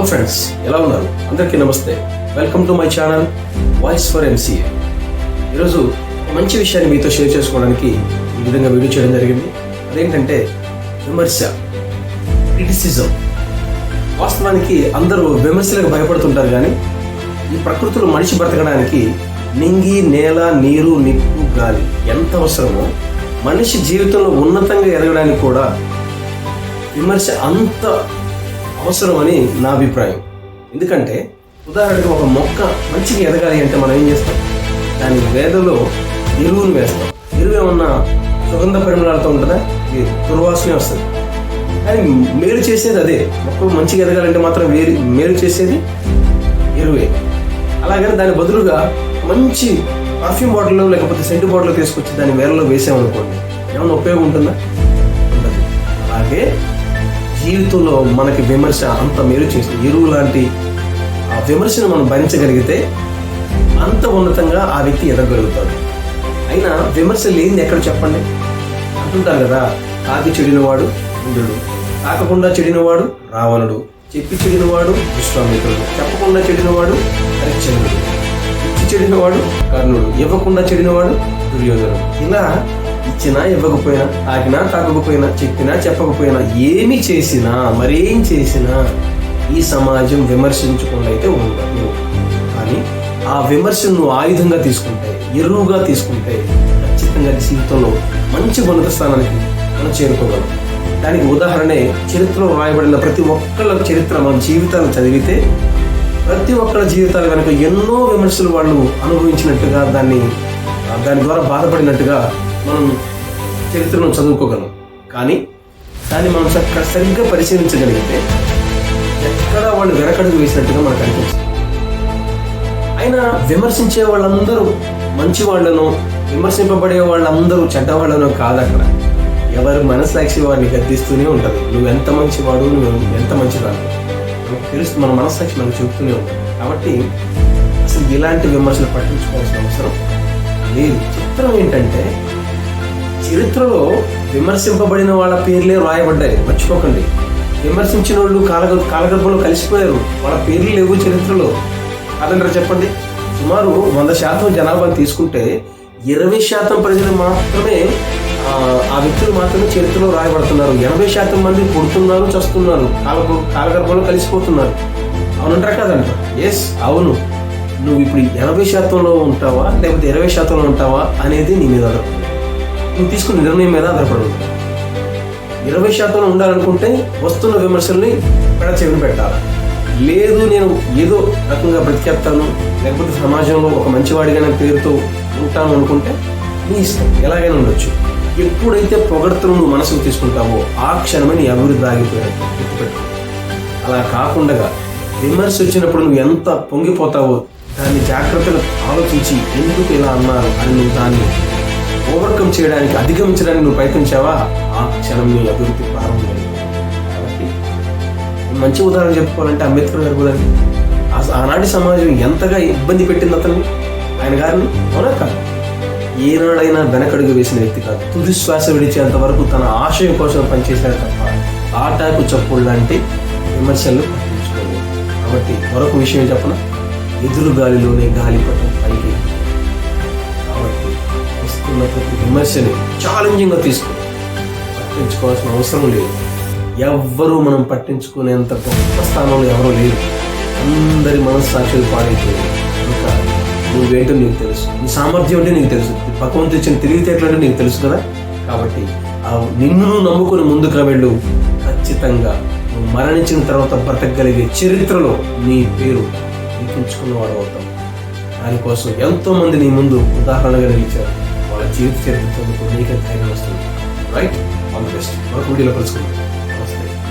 Hello friends ఎలా ఉన్నారు? అందరికీ నమస్తే. Welcome to my channel voice for MCA ఈరోజు మంచి విషయాన్ని మీతో షేర్ చేసుకోవడానికి ఈ విధంగా వీడియో చేయడం జరిగింది. అదేంటంటే విమర్శ క్రిటిసిజం వాస్తవానికి అందరూ విమర్శలకు భయపడుతుంటారు కానీ ఈ ప్రకృతిలో మనిషి బ్రతకడానికి నింగి నేల నీరు నిప్పు గాలి ఎంత అవసరమో మనిషి జీవితంలో ఉన్నతంగా ఎదగడానికి కూడా విమర్శ అంత అవసరమని నా అభిప్రాయం. ఎందుకంటే ఉదాహరణకు ఒక మొక్క మంచిగా ఎదగాలి అంటే మనం ఏం చేస్తాం? దాని వేదలో ఎరువును వేస్తాం. ఎరువు ఏమన్నా సుగంధ పరిమళాలతో ఉంటుందా? ఇది దుర్వాసనే వస్తుంది. కానీ మేలు చేసేది అదే. మొక్క మంచిగా ఎదగాలంటే మాత్రం వేరు మేలు చేసేది ఎరువే. అలాగని దాని బదులుగా మంచి పర్ఫ్యూమ్ బాటిల్లో లేకపోతే సెంటు బాటిల్లో తీసుకొచ్చి దాని వేలలో వేసామనుకోండి ఏమైనా ఉపయోగం ఉంటుందా? ఉండదు. అలాగే జీవితంలో మనకి విమర్శ అంత మేలు చేస్తుంది. ఎరువు లాంటి ఆ విమర్శను మనం భరించగలిగితే అంత ఉన్నతంగా ఆ వ్యక్తి ఎదగలుగుతాడు అయినా విమర్శ లేనిది ఎక్కడ చెప్పండి? అంటుంటారు కదా కాకి చెడినవాడు ఇంద్రుడు కాకకుండా చెడినవాడు రావణుడు. చెప్పి చెడినవాడు విశ్వామిత్రుడు. చెప్పకుండా చెడినవాడు హరిశ్చంద్రుడు. ఇచ్చి చెడినవాడు కర్ణుడు. ఇవ్వకుండా చెడినవాడు దుర్యోధనుడు. ఇలా ఇచ్చినా ఇవ్వకపోయినా తాకినా తాకకపోయినా చెప్పినా చెప్పకపోయినా ఏమి చేసినా మరేం చేసినా ఈ సమాజం విమర్శించకుండా అయితే ఉండదు. కానీ ఆ విమర్శను నువ్వు ఆయుధంగా తీసుకుంటే ఎరువుగా తీసుకుంటే ఖచ్చితంగా జీవితంలో మంచి ఉన్నత స్థానానికి మనం చేరుకోగలం. దానికి ఉదాహరణే చరిత్రలో రాయబడిన ప్రతి ఒక్కళ్ళ చరిత్ర మన జీవితాలు చదివితే ప్రతి ఒక్కళ్ళ జీవితాలు కనుక ఎన్నో విమర్శలు వాళ్ళు అనుభవించినట్టుగా దాన్ని దాని ద్వారా బాధపడినట్టుగా మనం చరిత్రను చదువుకోగలం. కానీ దాన్ని మనం సరిగ్గా పరిశీలించగలిగితే ఎక్కడ వాళ్ళు వెనకడుగు వేసినట్టుగా మనకు అనిపిస్తుంది. అయినా విమర్శించే వాళ్ళందరూ మంచి వాళ్ళను విమర్శింపబడే వాళ్ళందరూ చెడ్డవాళ్ళను కాదు అక్కడ. ఎవరి మనస్సాక్షి వారిని గద్దిస్తూనే ఉంటుంది నువ్వు ఎంత మంచివాడు నువ్వు ఎంత మంచివాడు మనకు తెలుసు మన మనస్సాక్షి మనకు చెబుతూనే ఉంటుంది కాబట్టి అసలు ఇలాంటి విమర్శలు పట్టించుకోవాల్సిన అవసరం లేదు. చిత్రం ఏంటంటే చరిత్రలో విమర్శింపబడిన వాళ్ళ పేర్లే రాయబడ్డాయి. మర్చిపోకండి. విమర్శించిన వాళ్ళు కాలగ కాలగర్భంలో కలిసిపోయారు. వాళ్ళ పేర్లు లేవు చరిత్రలో. కాదంటారా చెప్పండి? సుమారు వంద శాతం జనాభాను తీసుకుంటే ఇరవై శాతం ప్రజలు మాత్రమే ఆ, వ్యక్తులు మాత్రమే చరిత్రలో రాయబడుతున్నారు. ఎనభై శాతం మంది పుడుతున్నారు చస్తున్నారు. కాల కాలగర్భంలో కలిసిపోతున్నారు. అవునంటారు కదంట ఎస్ అవును. నువ్వు ఇప్పుడు ఎనభై శాతంలో ఉంటావా? లేకపోతే ఇరవై శాతంలో ఉంటావా? అనేది నీ మీద నువ్వు తీసుకున్న నిర్ణయం మీద ఆధారపడి ఉంటుంది ఇరవై శాతంలో ఉండాలనుకుంటే వస్తున్న విమర్శల్ని పెడ పెట్టాలి. లేదు నేను ఏదో రకంగా బ్రతికేస్తాను లేకపోతే సమాజంలో ఒక మంచివాడిగా పేరుతో ఉంటాను అనుకుంటే నీ ఇష్టం ఎలాగైనా ఉండొచ్చు. ఎప్పుడైతే పొగడ్తను నువ్వు మనసుకు తీసుకుంటావో ఆ క్షణమే నీ అభివృద్ధి ఆగిపోయాడు గుర్తుపెట్టు అలా కాకుండా విమర్శ వచ్చినప్పుడు నువ్వు ఎంత పొంగిపోతావో దాన్ని జాగ్రత్తగా ఆలోచించి ఎందుకు ఇలా అన్నారు అని నువ్వు దాన్ని ఓవర్కమ్ చేయడానికి అధిగమించడానికి నువ్వు ప్రయత్నించావా? ఆ క్షణం నీ అభివృద్ధి ప్రారంభమైంది కాబట్టి మంచి ఉదాహరణ చెప్పుకోవాలంటే అంబేద్కర్ గారు కూడా ఆ- ఆనాటి సమాజం ఎంతగా ఇబ్బంది పెట్టింది అతన్ని? ఆయన గారిని? అవునా కాదు. ఏనాడైనా వెనకడుగు వేసిన వ్యక్తి కాదు. తుది శ్వాస విడిచేంత వరకు తన ఆశయం కోసం పనిచేశారు తప్ప ఆటాకు చప్పుడు లాంటి విమర్శలు పట్టించుకోలేదు. కాబట్టి మరొక విషయం చెప్పన? ఎదురు గాలిలోనే గాలిపటం పైకి వస్తున్న ప్రతి విమర్శని ఛాలెంజింగ్గా తీసుకుని పట్టించుకోవాల్సిన అవసరం లేదు. ఎవ్వరూ మనం పట్టించుకునేంత గొప్ప స్థానంలో ఎవరూ లేరు. అందరి మనస్సాక్షులు పాడైపోయారు ఇంకా నువ్వేంటో నీకు తెలుసు. నీ సామర్థ్యం అంటే నీకు తెలుసు. పక్కన తెచ్చిన తెలివితేటలు నీకు తెలుసు కదా? కాబట్టి ఆ నిన్ను నమ్ముకుని ముందుకు వెళ్ళు. ఖచ్చితంగా నువ్వు మరణించిన తర్వాత బ్రతకగలిగే చరిత్రలో నీ పేరు లిఖించుకున్నవాడు అవుతావు. దానికోసం ఎంతోమంది నీ ముందు ఉదాహరణగా నిలిచారు. జీవిత చరిత్రతో మీకు అనేక ధైర్యం వస్తుంది రైట్? All the best. మరొక వీడియోలో కలుసుకుందాం.